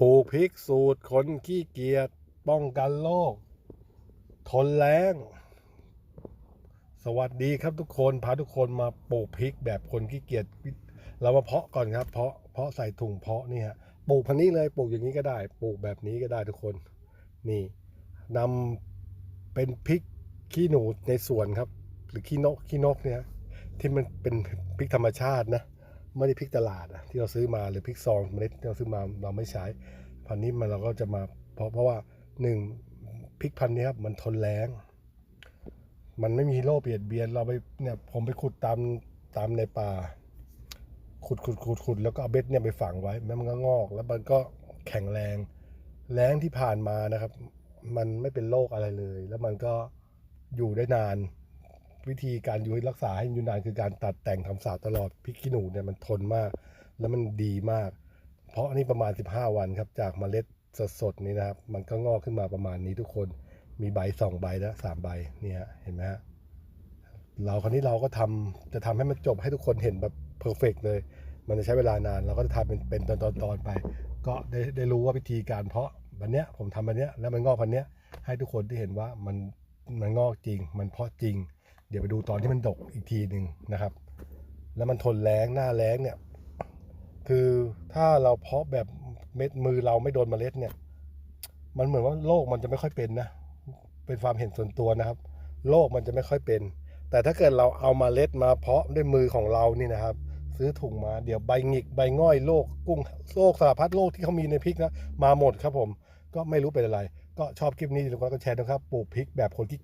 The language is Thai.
ปลูกพริกสูตรคนขี้เกียจป้องกันโรคทนแรงสวัสดีครับทุกคนพาทุกคนมาปลูกพริกแบบคนขี้เกียจเรามาเพาะก่อนครับ เพาะเพาะใส่ถุงเพาะนี่ฮะปลูกพันนี้เลยปลูกอย่างนี้ก็ได้ ปลูกแบบนี้ก็ได้ทุกคน นี่นำเป็นพริกขี้หนูในสวนครับ หรือขี้นกขี้นกเนี่ยที่มันเป็นพริกธรรมชาตินะ ไม่ได้พริกตลาดอะที่เราซื้อมาหรือพริกซองเมล็ดที่เราซื้อมาเราไม่ใช้พันนี้มันเราก็จะมาเพราะเพราะว่าหนึ่งพริกพันธุ์นี้ครับมันทนแรงมันไม่มีโรคเบียดเบียนเราไปเนี่ยผมไปขุดตามตามในป่า ขุดขุดขุดขุดแล้วก็เอาเบ็ดเนี่ยไปฝังไว้แล้วมันก็งอก แล้วมันก็แข็งแรง แรงที่ผ่านมานะครับ มันไม่เป็นโรคอะไรเลย แล้วมันก็อยู่ได้นาน วิธีการอยู่รักษาให้อยู่นานคือการตัดแต่งทำศาตลอดพริกขี้หนูเนี่ยมันทนมาก แล้วมันดีมาก เพราะอันนี้ประมาณ 15 วันครับ จากเมล็ดสดๆนี้นะครับ มันก็งอกขึ้นมาประมาณนี้ทุกคนมีใบสองใบแล้วสามใบเนี่ยเห็นไหมฮะเราคราวนี้เราก็ทำจะทำให้มันจบให้ทุกคนเห็นแบบเพอร์เฟกเลย มันจะใช้เวลานานเราก็จะทำเป็นเป็นตอนๆๆไป ก็ได้ได้รู้ว่าวิธีการเพาะวันเนี้ยผมทำวันเนี้ยแล้วมันงอกพันเนี้ยให้ทุกคนได้เห็นว่ามันมันงอกจริง มันเพาะจริง เดี๋ยวไปดูตอนที่มันดกอีกทีหนึ่งนะครับ แล้วมันทนแรงหน้าแรงเนี่ย คือถ้าเราเพาะแบบเม็ดมือเราไม่โดนเมล็ดเนี่ย มันเหมือนว่าโรคมันจะไม่ค่อยเป็นนะ เป็นความเห็นส่วนตัวนะครับ โรคมันจะไม่ค่อยเป็น แต่ถ้าเกิดเราเอามาเมล็ดมาเพาะด้วยมือของเรานี่นะครับ ซื้อถุงมาเดี๋ยวใบหงิกใบง่อยโรคกุ้งโรคสารพัดโรคที่เขามีในพริกนะมาหมดครับผม ก็ไม่รู้เป็นอะไร ก็ชอบคลิปนี้แล้วก็แชร์นะครับ ปลูกพริกแบบคนที่